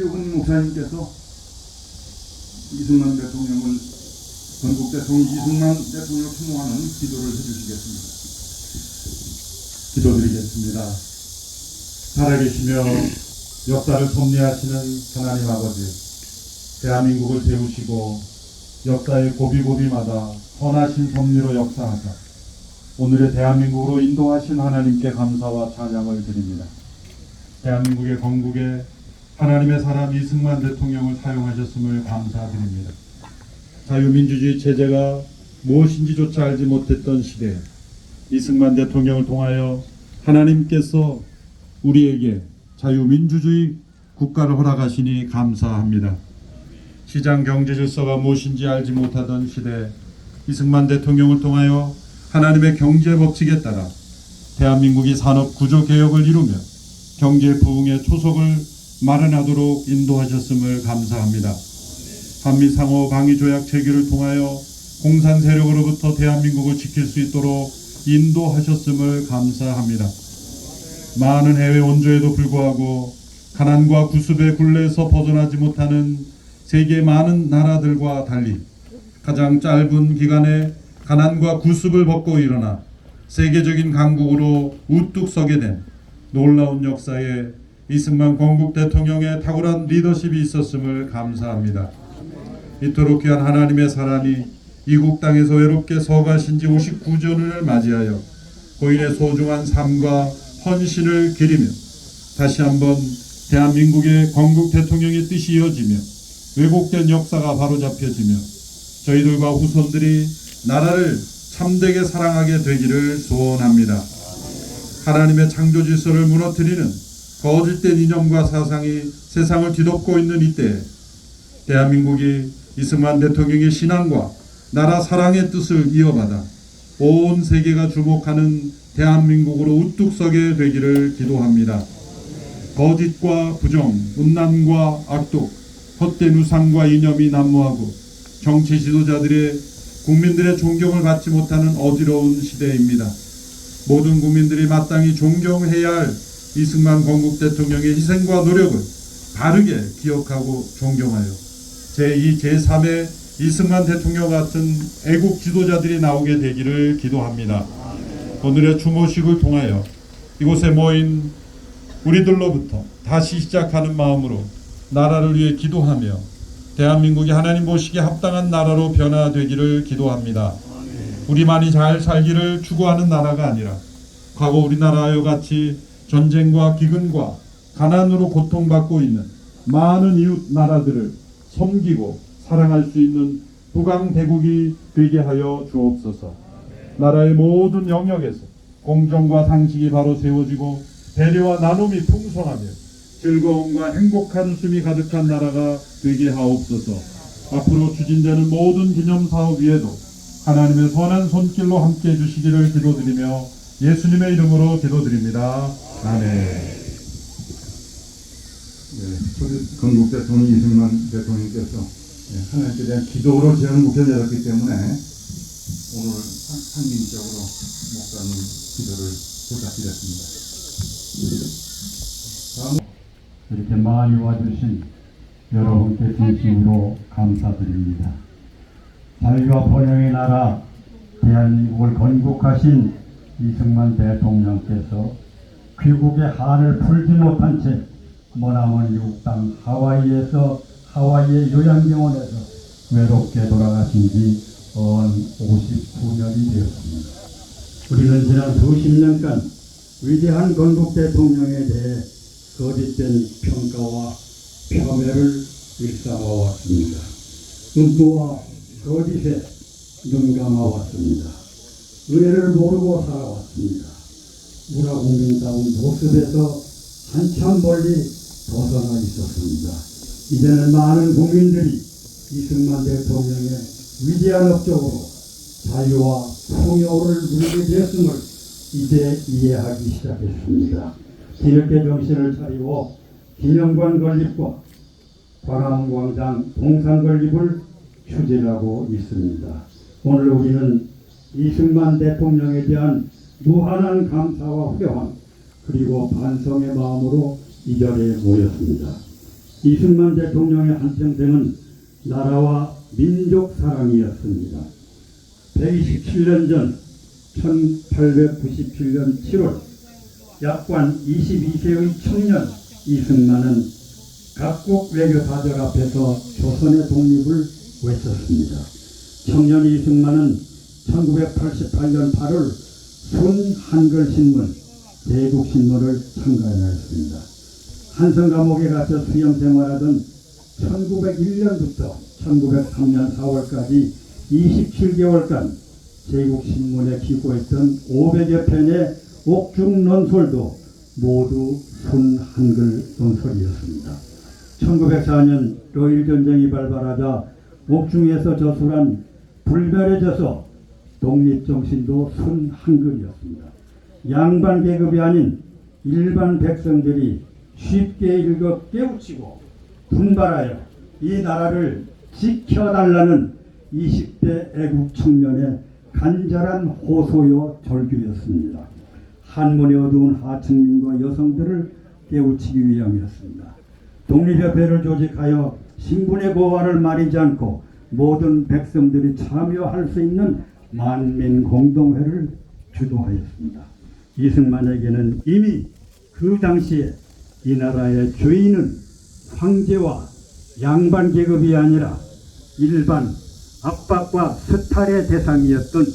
이재훈 목사님께서 이승만 대통령을 전국 대통령 이승만 대통령 추모하는 기도를 해주시겠습니다. 기도드리겠습니다. 살아계시며 역사를 섭리하시는 하나님 아버지, 대한민국을 세우시고 역사의 고비고비마다 선하신 섭리로 역사하자 오늘의 대한민국으로 인도하신 하나님께 감사와 찬양을 드립니다. 대한민국의 건국에 하나님의 사람 이승만 대통령을 사용하셨음을 감사드립니다. 자유민주주의 체제가 무엇인지조차 알지 못했던 시대에 이승만 대통령을 통하여 하나님께서 우리에게 자유민주주의 국가를 허락하시니 감사합니다. 시장 경제 질서가 무엇인지 알지 못하던 시대 이승만 대통령을 통하여 하나님의 경제 법칙에 따라 대한민국이 산업 구조 개혁을 이루며 경제 부흥의 초석을 마련하도록 인도하셨음을 감사합니다. 한미 상호 방위 조약 체결을 통하여 공산 세력으로부터 대한민국을 지킬 수 있도록 인도하셨음을 감사합니다. 많은 해외 원조에도 불구하고 가난과 구습의 굴레에서 벗어나지 못하는 세계 많은 나라들과 달리 가장 짧은 기간에 가난과 구습을 벗고 일어나 세계적인 강국으로 우뚝 서게 된 놀라운 역사에 이승만 건국 대통령의 탁월한 리더십이 있었음을 감사합니다. 이토록 귀한 하나님의 사람이 이국 땅에서 외롭게 서가신 지 59주년을 맞이하여 고인의 소중한 삶과 헌신을 기리며 다시 한번 대한민국의 건국 대통령의 뜻이 이어지며 왜곡된 역사가 바로잡혀지며 저희들과 후손들이 나라를 참되게 사랑하게 되기를 소원합니다. 하나님의 창조 질서를 무너뜨리는 거짓된 이념과 사상이 세상을 뒤덮고 있는 이때 대한민국이 이승만 대통령의 신앙과 나라 사랑의 뜻을 이어받아 온 세계가 주목하는 대한민국으로 우뚝 서게 되기를 기도합니다. 거짓과 부정, 음란과 악독, 헛된 우상과 이념이 난무하고 정치 지도자들의 국민들의 존경을 받지 못하는 어지러운 시대입니다. 모든 국민들이 마땅히 존경해야 할 이승만 건국 대통령의 희생과 노력을 바르게 기억하고 존경하여 제2, 제3의 이승만 대통령 같은 애국 지도자들이 나오게 되기를 기도합니다. 오늘의 추모식을 통하여 이곳에 모인 우리들로부터 다시 시작하는 마음으로 나라를 위해 기도하며 대한민국이 하나님 보시기에 합당한 나라로 변화되기를 기도합니다. 우리만이 잘 살기를 추구하는 나라가 아니라 과거 우리나라와 같이 전쟁과 기근과 가난으로 고통받고 있는 많은 이웃 나라들을 섬기고 사랑할 수 있는 부강 대국이 되게 하여 주옵소서. 나라의 모든 영역에서 공정과 상식이 바로 세워지고 배려와 나눔이 풍성하며 즐거움과 행복한 웃음이 가득한 나라가 되게 하옵소서. 앞으로 추진되는 모든 기념 사업 위에도 하나님의 선한 손길로 함께 해주시기를 기도드리며 예수님의 이름으로 기도드립니다. 아멘. 네, 건국 대통령 이승만 대통령께서 네, 하나님께 대한 기도로 제한 목표를 내렸기 때문에 오늘 상- 상징적으로 목사님 기도를 부탁드렸습니다. 이렇게 많이 와주신 여러분께 진심으로 감사드립니다. 자유와 번영의 나라 대한민국을 건국하신 이승만 대통령께서 귀국의 한을 풀지 못한 채 머나먼 미국 땅 하와이에서 하와이의 요양병원에서 외롭게 돌아가신 지 언 59년이 되었습니다. 우리는 지난 수십 년간 위대한 건국 대통령에 대해 거짓된 평가와 폄훼를 일삼아왔습니다. 음모와 거짓에 눈감아왔습니다. 은혜를 모르고 살아왔습니다. 문화국민다운 모습에서 한참 멀리 벗어나 있었습니다. 이제는 많은 국민들이 이승만 대통령의 위대한 업적으로 자유와 풍요를 누리게 되었음을 이제 이해하기 시작했습니다. 뒤늦게 정신을 차리고 기념관 건립과 광화문광장 동상 건립을 추진하고 있습니다. 오늘 우리는 이승만 대통령에 대한 무한한 감사와 회환 그리고 반성의 마음으로 이 자리에 모였습니다. 이승만 대통령의 한평생은 나라와 민족 사랑이었습니다. 127년 전 1897년 7월 약관 22세의 청년 이승만은 각국 외교 사절 앞에서 조선의 독립을 외쳤습니다. 청년 이승만은 1988년 8월 순 한글신문 대국신문을 창간하였습니다. 한성 감옥에 갇혀 수영 생활하던 1901년부터 1903년 4월까지 27개월간 제국신문에 기고했던 500여 편의 옥중 논설도 모두 순 한글 논설이었습니다. 1904년 로일 전쟁이 발발하자 옥중에서 저술한 불멸해져서 독립정신도 순 한글이었습니다. 양반 계급이 아닌 일반 백성들이 쉽게 읽어 깨우치고 분발하여 이 나라를 지켜달라는 20대 애국 청년의 간절한 호소요 절규였습니다. 한문의 어두운 하층민과 여성들을 깨우치기 위함이었습니다. 독립협회를 조직하여 신분의 고하를 마리지 않고 모든 백성들이 참여할 수 있는 만민 공동회를 주도하였습니다. 이승만에게는 이미 그 당시에 이 나라의 주인은 황제와 양반 계급이 아니라 일반 압박과 스탈의 대상이었던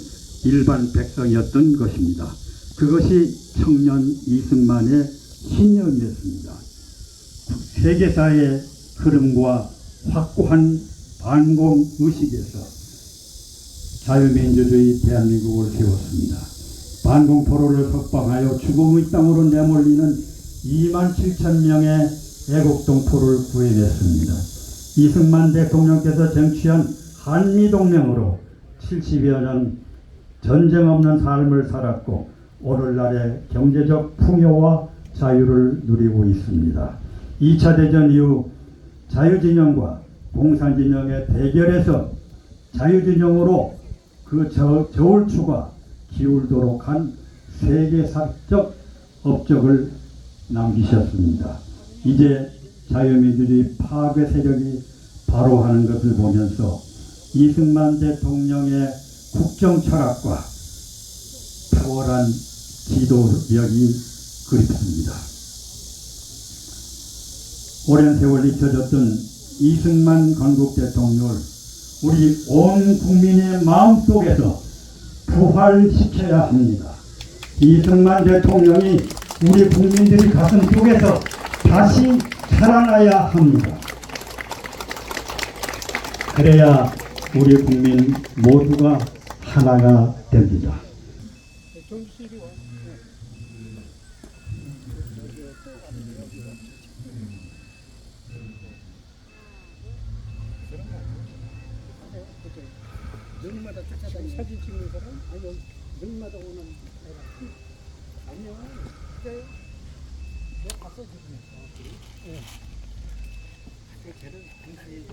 일반 백성이었던 것입니다. 그것이 청년 이승만의 신념이었습니다. 세계사의 흐름과 확고한 반공 의식에서 자유민주주의 대한민국을 세웠습니다. 반공 포로를 석방하여 죽음의 땅으로 내몰리는 2만 7천 명의 애국동포를 구해냈습니다. 이승만 대통령께서 쟁취한 한미동맹으로 70여 년 전쟁 없는 삶을 살았고 오늘날의 경제적 풍요와 자유를 누리고 있습니다. 2차 대전 이후 자유진영과 공산진영의 대결에서 자유진영으로 그 저, 저울추가 기울도록 한 세계사적 업적을 남기셨습니다. 이제 자유민주주의 파괴 세력이 바로 하는 것을 보면서 이승만 대통령의 국정 철학과 탁월한 지도력이 그립습니다. 오랜 세월 잊혀졌던 이승만 건국 대통령을 우리 온 국민의 마음속에서 부활시켜야 합니다. 이승만 대통령이 우리 국민들의 가슴 속에서 다시 살아나야 합니다. 그래야 우리 국민 모두가 하나가 됩니다. 능마다 쫓아다니 사진 찍는 사람? 아니 능마다 오는 사람. 아니요. 그래 내가 봤어 지금. 예. 그 걔는 당신이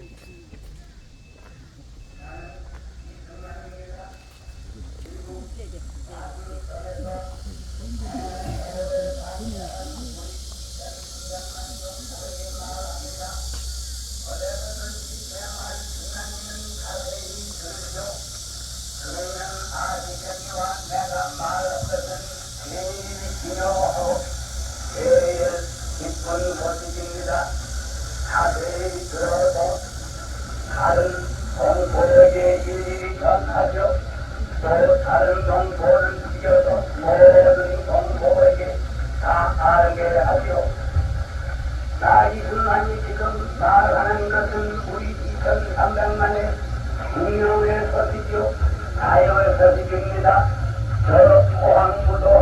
깊은 곳입니다. 자세히 들어서 다른 동포에게 일일이 전하죠. 또 다른 동포를 죽여서 모든 동포에게 다 알게 하죠. 나 이승만이 지금 말하는 것은 우리 2,300만의 중령의 서식이요. 자유의 서식입니다. 저 포항무도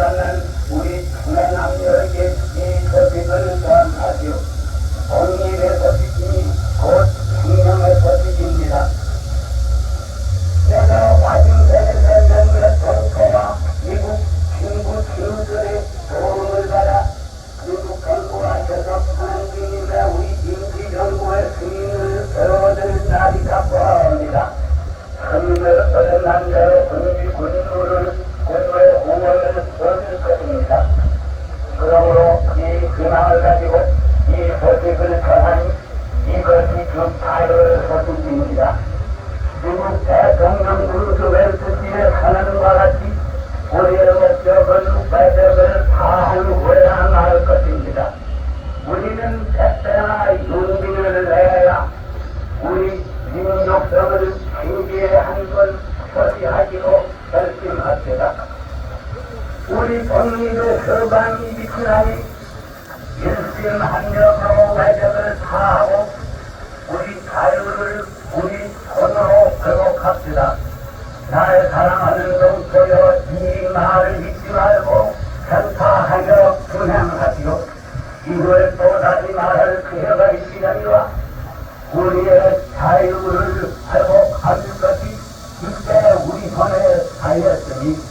우리 국민의 서방이 미치나니 일심 한력으로 외적을 다하고 우리 자유를 우리 손으로 회복합시다. 나의 사랑하는 동서여 이 말을 잊지 말고 전파하여 분행하시오. 이걸 또다시 말할 기회가 있으려니와 우리의 자유를 회복할 것이 이때 우리 손에 달렸으니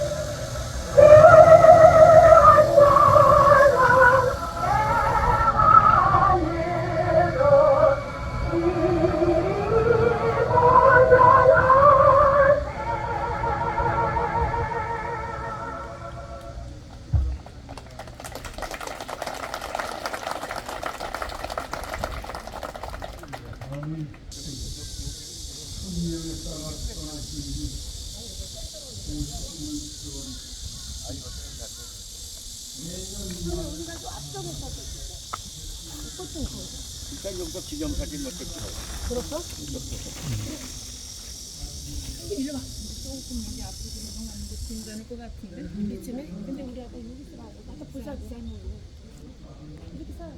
살에 자유의 손을 회복할 것이다 싸워라 나를 사랑하는 이천 삼백만 동포여 괜찮을 것 같은데? 이쯤에? 근데 우리 아빠 여기서 나도 부산 부산 이렇게 사